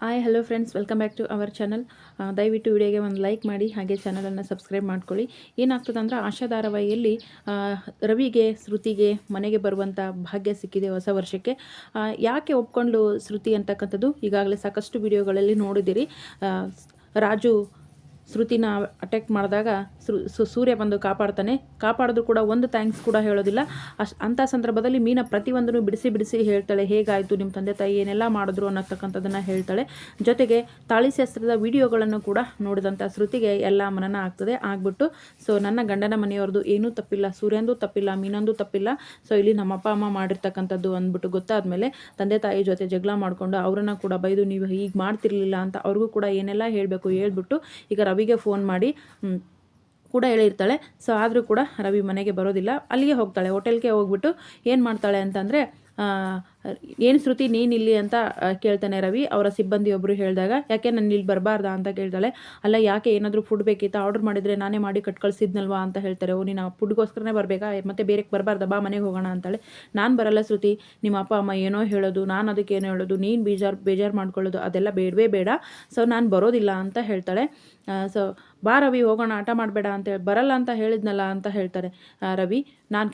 Hi hello friends welcome back to our channel ದಯವಿಟ್ಟು ವಿಡಿಯೋಗೆ ಒಂದು ಲೈಕ್ ಮಾಡಿ, ಹಾಗೆ ಚಾನಲನ್ನು ಸಬ್ಸ್ಕ್ರೈಬ್ ಮಾಡ್ಕೊಳ್ಳಿ. ಏನಾಗ್ತದೆ ಅಂದರೆ ಆಶಾ ಧಾರಾವಾಹಿಯಲ್ಲಿ ರವಿಗೆ, ಶ್ರುತಿಗೆ, ಮನೆಗೆ ಬರುವಂಥ ಭಾಗ್ಯ ಸಿಕ್ಕಿದೆ ಹೊಸ ವರ್ಷಕ್ಕೆ. ಯಾಕೆ ಒಪ್ಕೊಂಡು ಶ್ರುತಿ ಅಂತಕ್ಕಂಥದ್ದು? ಈಗಾಗಲೇ ಸಾಕಷ್ಟು ವಿಡಿಯೋಗಳಲ್ಲಿ ನೋಡಿದ್ದೀರಿ ರಾಜು ಶ್ರುತಿನ ಅಟ್ಯಾಕ್ ಮಾಡಿದಾಗ ಸೂರ್ಯ ಬಂದು ಕಾಪಾಡ್ತಾನೆ. ಕಾಪಾಡಿದ್ರು ಕೂಡ ಒಂದು ಥ್ಯಾಂಕ್ಸ್ ಕೂಡ ಹೇಳೋದಿಲ್ಲ. ಅಷ್ಟು ಅಂಥ ಸಂದರ್ಭದಲ್ಲಿ ಮೀನ ಪ್ರತಿಯೊಂದನ್ನು ಬಿಡಿಸಿ ಬಿಡಿಸಿ ಹೇಳ್ತಾಳೆ, ಹೇಗಾಯಿತು ನಿಮ್ಮ ತಂದೆ ತಾಯಿ? ಏನೆಲ್ಲ ಮಾಡಿದ್ರು? ಅನ್ನತಕ್ಕಂಥದ್ದನ್ನು ಹೇಳ್ತಾಳೆ. ಜೊತೆಗೆ ತಾಳಿಶಾಸ್ತ್ರದ ವಿಡಿಯೋಗಳನ್ನು ಕೂಡ ನೋಡಿದಂಥ ಶ್ರುತಿಗೆ ಎಲ್ಲ ಮನನ ಆಗ್ತದೆ. ಆಗ್ಬಿಟ್ಟು, ಸೊ, ನನ್ನ ಗಂಡನ ಮನೆಯವ್ರದ್ದು ಏನೂ ತಪ್ಪಿಲ್ಲ. ಸೂರ್ಯಂದು ತಪ್ಪಿಲ್ಲ, ಮೀನಂದು ತಪ್ಪಿಲ್ಲ. ಸೊ, ಇಲ್ಲಿ ನಮ್ಮ ಅಪ್ಪ, ಅಮ್ಮ ಮಾಡಿರ್ತಕ್ಕಂಥದ್ದು ಅಂದ್ಬಿಟ್ಟು ಗೊತ್ತಾದಮೇಲೆ ತಂದೆ ತಾಯಿ ಜೊತೆ ಜಗಳ ಮಾಡಿಕೊಂಡು ಅವರನ್ನು ಕೂಡ ಬೈದು, ನೀವು ಹೀಗೆ ಮಾಡ್ತಿರ್ಲಿಲ್ಲ ಅಂತ ಅವ್ರಿಗೂ ಕೂಡ ಏನೆಲ್ಲ ಹೇಳಬೇಕು? ಹೇಳ್ಬಿಟ್ಟು ಈಗ ರವಿಗೆ ಫೋನ್ ಮಾಡಿ ಕೂಡ ಹೇಳಿರ್ತಾಳೆ. ಸೊ ಆದರೂ ಕೂಡ ರವಿ ಮನೆಗೆ ಬರೋದಿಲ್ಲ. ಅಲ್ಲಿಗೆ ಹೋಗ್ತಾಳೆ. ಹೋಟೆಲ್ಗೆ ಹೋಗ್ಬಿಟ್ಟು ಏನು ಮಾಡ್ತಾಳೆ ಅಂತಂದರೆ ಏನು ಶ್ರುತಿ ನೀನು ಇಲ್ಲಿ ಅಂತ ಕೇಳ್ತಾನೆ ರವಿ. ಅವರ ಸಿಬ್ಬಂದಿ ಒಬ್ಬರು ಹೇಳಿದಾಗ, ಯಾಕೆ ನಾನು ಇಲ್ಲಿ ಬರಬಾರ್ದಾ? ಅಂತ ಕೇಳ್ತಾಳೆ. ಅಲ್ಲ, ಯಾಕೆ ಏನಾದರೂ ಫುಡ್ ಬೇಕಿತ್ತಾ? ಆರ್ಡರ್ ಮಾಡಿದರೆ ನಾನೇ ಮಾಡಿ ಕಟ್ ಕಳಿಸಿದ್ನಲ್ವಾ ಅಂತ ಹೇಳ್ತಾರೆ. ಓ, ನೀನು ಫುಡ್ಗೋಸ್ಕರನೇ ಬರಬೇಕಾ? ಮತ್ತೆ ಬೇರೆ ಬರಬಾರ್ದ? ಬಾ, ಮನೆಗೆ ಹೋಗೋಣ, ಅಂತಾಳೆ. ನಾನು ಬರಲ್ಲ ಶ್ರುತಿ. ನಿಮ್ಮ ಅಪ್ಪ, ಅಮ್ಮ ಏನೋ ಹೇಳೋದು, ನಾನು ಅದಕ್ಕೆ ಏನೋ ಹೇಳೋದು, ನೀನು ಬೇಜಾರು ಬೇಜಾರು ಮಾಡ್ಕೊಳ್ಳೋದು, ಅದೆಲ್ಲ ಬೇಡವೇ ಬೇಡ. ಸೊ, ನಾನು ಬರೋದಿಲ್ಲ, ಅಂತ ಹೇಳ್ತಾಳೆ. ಸೊ ಬಾ ರವಿ, ಹೋಗೋಣ, ಆಟ ಮಾಡಬೇಡ ಅಂತ ಹೇಳಿ, ಬರಲ್ಲ ಅಂತ ಹೇಳಿದ್ನಲ್ಲ ಅಂತ ಹೇಳ್ತಾರೆ. ರವಿ, ನಾನು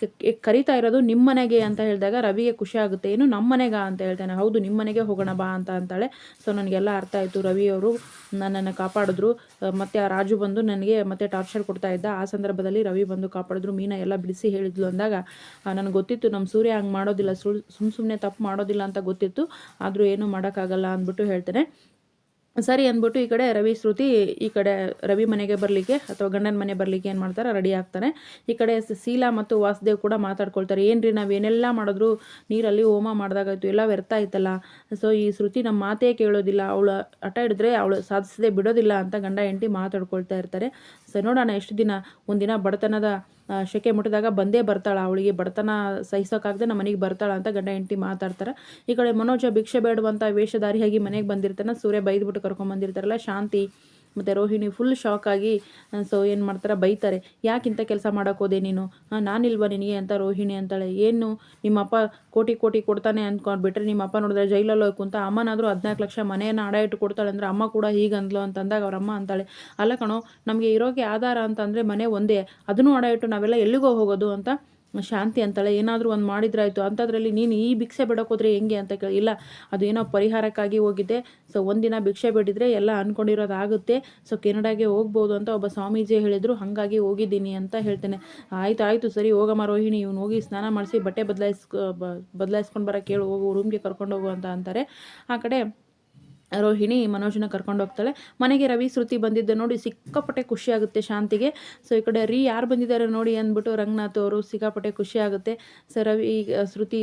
ಕರಿತಾ ಇರೋದು ನಿಮ್ಮ ಮನೆಗೆ ಅಂತ ಹೇಳಿದಾಗ ರವಿಗೆ ಖುಷಿ ಆಗುತ್ತೆ. ಏನು ನಮ್ಮ ಮನೆಗ ಅಂತ ಹೇಳ್ತಾನೆ. ಹೌದು ನಿಮ್ಮ ಮನೆಗೆ ಹೋಗೋಣ ಬಾ ಅಂತ ಅಂತಾಳೆ. ಸೊ ನನಗೆಲ್ಲ ಅರ್ಥ ಆಯಿತು. ರವಿಯವರು ನನ್ನನ್ನು ಕಾಪಾಡಿದ್ರು. ಮತ್ತು ಮತ್ತೆ ಆ ರಾಜು ಬಂದು ನನಗೆ ಮತ್ತೆ ಟಾರ್ಚರ್ ಕೊಡ್ತಾ ಇದ್ದ. ಆ ಸಂದರ್ಭದಲ್ಲಿ ರವಿ ಬಂದು ಕಾಪಾಡಿದ್ರು. ಮೀನ ಎಲ್ಲ ಬಿಡಿಸಿ ಹೇಳಿದ್ಲು ಅಂದಾಗ ನನಗೆ ಗೊತ್ತಿತ್ತು ನಮ್ಮ ಸೂರ್ಯ ಹಂಗೆ ಮಾಡೋದಿಲ್ಲ. ಸುಳ್ ಸುಮ್ಮ ಸುಮ್ಮನೆ ತಪ್ಪು ಮಾಡೋದಿಲ್ಲ ಅಂತ ಗೊತ್ತಿತ್ತು. ಆದರೂ ಏನೂ ಮಾಡೋಕ್ಕಾಗಲ್ಲ ಅಂದ್ಬಿಟ್ಟು ಹೇಳ್ತಾನೆ. ಸರಿ ಅಂದ್ಬಿಟ್ಟು ಈ ಕಡೆ ರವಿ ಶ್ರುತಿ ಈ ಕಡೆ ರವಿ ಮನೆಗೆ ಬರಲಿಕ್ಕೆ ಅಥವಾ ಗಂಡನ ಮನೆ ಬರಲಿಕ್ಕೆ ಏನು ಮಾಡ್ತಾರೆ? ರೆಡಿ ಆಗ್ತಾನೆ ಈ ಕಡೆ ಶೀಲಾ ಮತ್ತು ವಾಸುದೇವ್ ಕೂಡ ಮಾತಾಡ್ಕೊಳ್ತಾರೆ. ಏನ್ರಿ ನಾವು ಏನೆಲ್ಲ ಮಾಡಿದ್ರು ನೀರಲ್ಲಿ ಹೋಮ ಮಾಡಿದಾಗಾಯ್ತು, ಎಲ್ಲ ವ್ಯರ್ಥ ಆಯ್ತಲ್ಲ? ಸೊ ಈ ಶ್ರುತಿ ನಮ್ಮ ಮಾತೇ ಕೇಳೋದಿಲ್ಲ. ಅವಳು ಹಠ ಹಿಡಿದ್ರೆ ಅವಳು ಸಾಧಿಸದೆ ಬಿಡೋದಿಲ್ಲ ಅಂತ ಗಂಡ ಹೆಂಡತಿ ಮಾತಾಡ್ಕೊಳ್ತಾ ಇರ್ತಾರೆ. ಸೊ ನೋಡೋಣ, ಎಷ್ಟು ದಿನ? ಒಂದಿನ ಬಡತನದ ಶೆಕೆ ಮುಟ್ಟಿದಾಗ ಬಂದೇ ಬರ್ತಾಳೆ, ಅವಳಿಗೆ ಬಡತನ ಸಹಿಸೋಕ್ಕಾಗದೆ ನಮ್ಮ ಮನೆಗೆ ಬರ್ತಾಳ ಅಂತ ಗಂಡ ಹೆಂಡತಿ ಮಾತಾಡ್ತಾರೆ. ಈ ಕಡೆ ಮನೋಜ ಭಿಕ್ಷೆ ಬೇಡುವಂಥ ವೇಷಧಾರಿಯಾಗಿ ಮನೆಗೆ ಬಂದಿರ್ತಾನೆ, ಸೂರ್ಯ ಬೈದ್ಬಿಟ್ಟು ಕರ್ಕೊಂಬಂದಿರ್ತಾರಲ್ಲ, ಶಾಂತಿ. ಮತ್ತು ರೋಹಿಣಿ ಫುಲ್ ಶಾಕ್ ಆಗಿ ಸೊ ಏನು ಮಾಡ್ತಾರೆ, ಬೈತಾರೆ. ಯಾಕಿಂತ ಕೆಲಸ ಮಾಡೋಕ್ಕೋದೆ ನೀನು? ನಾನು ನಾನಿಲ್ವಾ ನಿನಗೆ ಅಂತ ರೋಹಿಣಿ ಅಂತಾಳೆ. ಏನು? ನಿಮ್ಮಪ್ಪ ಕೋಟಿ ಕೋಟಿ ಕೊಡ್ತಾನೆ ಅಂದ್ಕೊಂಡ್ಬಿಟ್ರೆ ನಿಮ್ಮಪ್ಪ ನೋಡಿದ್ರೆ ಜೈಲಲ್ಲಿ ಹೋಗಿ ಕುಂತ ಅಮ್ಮನಾದರೂ ಹದಿನಾಲ್ಕು ಲಕ್ಷ ಮನೆಯನ್ನು ಅಡ ಇಟ್ಟು ಕೊಡ್ತಾಳೆ ಅಂದರೆ ಅಮ್ಮ ಕೂಡ ಹೀಗೆ ಅಂದ್ಲು ಅಂತಂದಾಗ ಅವ್ರ ಅಮ್ಮ ಅಂತಾಳೆ. ಅಲ್ಲ ಕಣೋ, ನಮಗೆ ಇರೋಕೆ ಆಧಾರ ಅಂತಂದರೆ ಮನೆ ಒಂದೇ. ಅದನ್ನು ಅಡ ಇಟ್ಟು ನಾವೆಲ್ಲ ಎಲ್ಲಿಗೋ ಹೋಗೋದು ಅಂತ ಶಾಂತಿ ಅಂತಾಳೆ ಏನಾದರೂ ಒಂದು ಮಾಡಿದ್ರಾಯ್ತು, ಅಂಥದ್ರಲ್ಲಿ ನೀನು ಈ ಭಿಕ್ಷೆ ಬಿಡೋಕೋದ್ರೆ ಹೆಂಗೆ ಅಂತ ಕೇಳಿ. ಇಲ್ಲ, ಅದು ಏನೋ ಪರಿಹಾರಕ್ಕಾಗಿ ಹೋಗಿದ್ದೆ ಸೊ, ಒಂದಿನ ಭಿಕ್ಷೆ ಬಿಡಿದ್ರೆ ಎಲ್ಲ ಅಂದ್ಕೊಂಡಿರೋದು ಆಗುತ್ತೆ ಸೊ, ಕೆನಡಾಗೆ ಹೋಗ್ಬೋದು ಅಂತ ಒಬ್ಬ ಸ್ವಾಮೀಜಿ ಹೇಳಿದರು. ಹಾಗಾಗಿ ಹೋಗಿದ್ದೀನಿ ಅಂತ ಹೇಳ್ತೇನೆ. ಆಯ್ತು, ಆಯಿತು, ಸರಿ ಹೋಗಮ್ಮ ರೋಹಿಣಿ. ಇವ್ನು ಹೋಗಿ ಸ್ನಾನ ಮಾಡಿಸಿ ಬಟ್ಟೆ ಬದಲಾಯಿಸ್ಕೊ ಬದಲಾಯಿಸ್ಕೊಂಡು ಬರೋಕ್ಕೆ ಕೇಳು. ಹೋಗು ರೂಮ್ಗೆ ಕರ್ಕೊಂಡು ಹೋಗು ಅಂತ ಅಂತಾರೆ. ಆ ಕಡೆ ರೋಹಿಣಿ ಮನೋಜನ ಕರ್ಕೊಂಡು ಹೋಗ್ತಾಳೆ. ಮನೆಗೆ ರವಿ, ಶ್ರುತಿ ಬಂದಿದ್ದ ನೋಡಿ ಸಿಕ್ಕಾಪಟ್ಟೆ ಖುಷಿ ಆಗುತ್ತೆ ಶಾಂತಿಗೆ. ಸೊ ಈ ಕಡೆ ರೀ ಯಾರು ಬಂದಿದ್ದಾರೆ ನೋಡಿ ಅಂದ್ಬಿಟ್ಟು ರಂಗನಾಥ್ ಅವರು ಸಿಕ್ಕಾಪಟ್ಟೆ ಖುಷಿ ಆಗುತ್ತೆ. ಸೊ ರವಿ, ಶ್ರುತಿ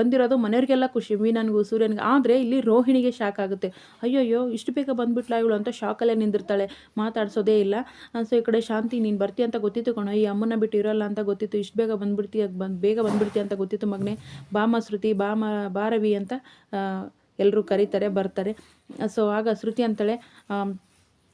ಬಂದಿರೋದು ಮನೆಯವ್ರಿಗೆಲ್ಲ ಖುಷಿ, ಮೀನನ್ಗೂ, ಸೂರ್ಯನಿಗೆ. ಆದರೆ ಇಲ್ಲಿ ರೋಹಿಣಿಗೆ ಶಾಕ್ ಆಗುತ್ತೆ. ಅಯ್ಯೋಯ್ಯೋ, ಇಷ್ಟು ಬೇಗ ಬಂದ್ಬಿಟ್ಲ ಇವಳು ಅಂತ ಶಾಕಲ್ಲೇ ನಿಂದಿರ್ತಾಳೆ. ಮಾತಾಡ್ಸೋದೇ ಇಲ್ಲ. ಸೊ ಈ ಕಡೆ ಶಾಂತಿ, ನೀನು ಬರ್ತಿ ಅಂತ ಗೊತ್ತಿತ್ತು ಕಣೋ. ಈ ಅಮ್ಮನ ಬಿಟ್ಟು ಇರೋಲ್ಲ ಅಂತ ಗೊತ್ತಿತ್ತು. ಇಷ್ಟು ಬೇಗ ಬಂದ್ಬಿಡ್ತೀಯ, ಬಂದು, ಬೇಗ ಬಂದ್ಬಿಡ್ತೀಯ ಅಂತ ಗೊತ್ತಿತ್ತು ಮಗನೇ. ಬಾಮ ಶ್ರುತಿ, ಬಾಮ, ಬಾ ರವಿ ಅಂತ ಎಲ್ಲರೂ ಕರೀತಾರೆ ಬರ್ತಾರೆ. ಸೊ ಆಗ ಶ್ರುತಿ ಅಂತಾಳೆ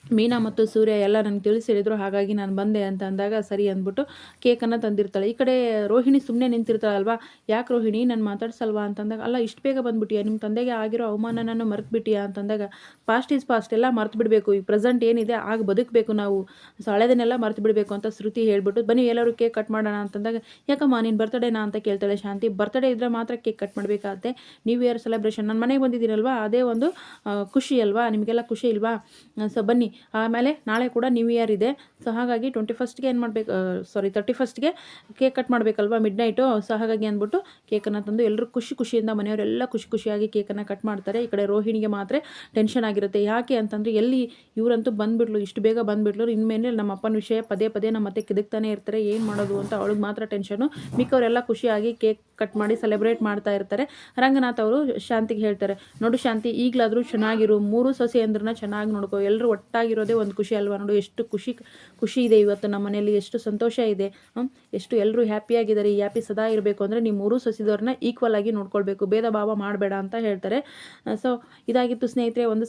ಮೀನಾ ಮತ್ತು ಸೂರ್ಯ ಎಲ್ಲ ನನಗೆ ತಿಳಿಸಿ ಹೇಳಿದರು ಹಾಗಾಗಿ ನಾನು ಬಂದೆ ಅಂತ ಅಂದಾಗ ಸರಿ ಅಂದ್ಬಿಟ್ಟು ಕೇಕನ್ನು ತಂದಿರ್ತಾಳೆ. ಈ ಕಡೆ ರೋಹಿಣಿ ಸುಮ್ಮನೆ ನಿಂತಿರ್ತಾಳಲ್ವಾ? ಯಾಕೆ ರೋಹಿಣಿ? ನಾನು ಮಾತಾಡ್ಸಲ್ವಾ? ಅಂತಂದಾಗ, ಅಲ್ಲ, ಇಷ್ಟು ಬೇಗ ಬಂದ್ಬಿಟ್ಟಿಯಾ? ನಿಮ್ಮ ತಂದೆಗೆ ಆಗಿರೋ ಅವಮಾನನನ್ನು ಮರೆತುಬಿಟ್ಟಿಯಾ? ಅಂತಂದಾಗ ಪಾಸ್ಟ್ ಈಸ್ ಪಾಸ್ಟ್ ಎಲ್ಲ ಮರ್ತು ಬಿಡಬೇಕು ಈ ಪ್ರೆಸೆಂಟ್ ಏನಿದೆ, ಆಗ ಬದುಕಬೇಕು ನಾವು. ಹಳೆದನ್ನೆಲ್ಲ ಮರ್ತು ಬಿಡಬೇಕು ಅಂತ ಶ್ರುತಿ ಹೇಳ್ಬಿಟ್ಟು, ಬನ್ನಿ, ಎಲ್ಲರೂ ಕೇಕ್ ಕಟ್ ಮಾಡೋಣ ಅಂತಂದಾಗ, ಯಾಕಮ್ಮ, ನೀನು ಬರ್ತಡೇನಾ ಅಂತ ಕೇಳ್ತಾಳೆ ಶಾಂತಿ. ಬರ್ತಡೇ ಇದ್ದರೆ ಮಾತ್ರ ಕೇಕ್ ಕಟ್ ಮಾಡಬೇಕಾಗತ್ತೆ ನ್ಯೂ ಇಯರ್ ಸೆಲೆಬ್ರೇಷನ್ ನನ್ನ ಮನೆಗೆ ಬಂದಿದ್ದೀರಲ್ವಾ ಅದೇ ಒಂದು ಖುಷಿ ಅಲ್ವಾ? ನಿಮಗೆಲ್ಲ ಖುಷಿ ಇಲ್ವಾ? ಸೊ ಬನ್ನಿ ಆಮೇಲೆ ನಾಳೆ ಕೂಡ ನ್ಯೂ ಇಯರ್ ಇದೆ. ಸೊ ಹಾಗಾಗಿ ಟ್ವೆಂಟಿ ಫಸ್ಟ್ಗೆ ಏನು ಮಾಡಬೇಕು ಸಾರಿ ತರ್ಟಿ ಫಸ್ಟ್ಗೆ ಕೇಕ್ ಕಟ್ ಮಾಡಬೇಕಲ್ವಾ ಮಿಡ್ ನೈಟು ಸೊ ಹಾಗಾಗಿ ಅಂದ್ಬಿಟ್ಟು ಕೇಕನ್ನು ತಂದು ಎಲ್ಲರೂ ಖುಷಿ ಖುಷಿಯಿಂದ ಮನೆಯವರೆಲ್ಲ ಖುಷಿ ಖುಷಿಯಾಗಿ ಕೇಕನ್ನು ಕಟ್ ಮಾಡ್ತಾರೆ. ಈ ಕಡೆ ರೋಹಿಣಿಗೆ ಮಾತ್ರ ಟೆನ್ಷನ್ ಆಗಿರುತ್ತೆ. ಯಾಕೆ ಅಂತಂದರೆ ಎಲ್ಲಿ ಇವರಂತೂ ಬಂದುಬಿಡ್ಲು ಇಷ್ಟು ಬೇಗ ಬಂದ್ಬಿಟ್ಲು ಇನ್ಮೇಲೆ ನಮ್ಮ ಅಪ್ಪನ ವಿಷಯ ಪದೇ ಪದೇ ನಮ್ಮ ಮತ್ತೆ ಕಿದಕ್ತಾನೆ ಇರ್ತಾರೆ. ಏನು ಮಾಡೋದು ಅಂತ ಅವಳಿಗೆ ಮಾತ್ರ ಟೆನ್ಷನು ಮಿಕ್ಕವರೆಲ್ಲ ಖುಷಿಯಾಗಿ ಕೇಕ್ ಕಟ್ ಮಾಡಿ ಸೆಲೆಬ್ರೇಟ್ ಮಾಡ್ತಾ ಇರ್ತಾರೆ. ರಂಗನಾಥ್ ಅವರು ಶಾಂತಿಗೆ ಹೇಳ್ತಾರೆ, ನೋಡು ಶಾಂತಿ, ಈಗಲಾದರೂ ಚೆನ್ನಾಗಿರು. ಮೂರು ಸೊಸೆಯಂದ್ರನ್ನ ಚೆನ್ನಾಗಿ ನೋಡ್ಕೋ. ಎಲ್ಲರೂ ಒಟ್ಟಾಗಿರೋದೇ ಒಂದು ಖುಷಿ ಅಲ್ವಾ ನೋಡು? ಎಷ್ಟು ಖುಷಿ ಖುಷಿ ಇದೆ ಇವತ್ತು ನಮ್ಮ ಮನೆಯಲ್ಲಿ, ಎಷ್ಟು ಸಂತೋಷ ಇದೆ? ಎಷ್ಟು ಎಲ್ಲರೂ ಹ್ಯಾಪಿಯಾಗಿದ್ದಾರೆ ಈ ಹ್ಯಾಪಿ ಸದಾ ಇರಬೇಕು ಅಂದರೆ ನೀವು ಮೂರು ಸಸಿದವ್ರನ್ನ ಈಕ್ವಲ್ ಆಗಿ ನೋಡ್ಕೊಳ್ಬೇಕು. ಭೇದ ಭಾವ ಮಾಡಬೇಡ ಅಂತ ಹೇಳ್ತಾರೆ. ಸೊ ಇದಾಗಿತ್ತು ಸ್ನೇಹಿತರೆ, ಒಂದು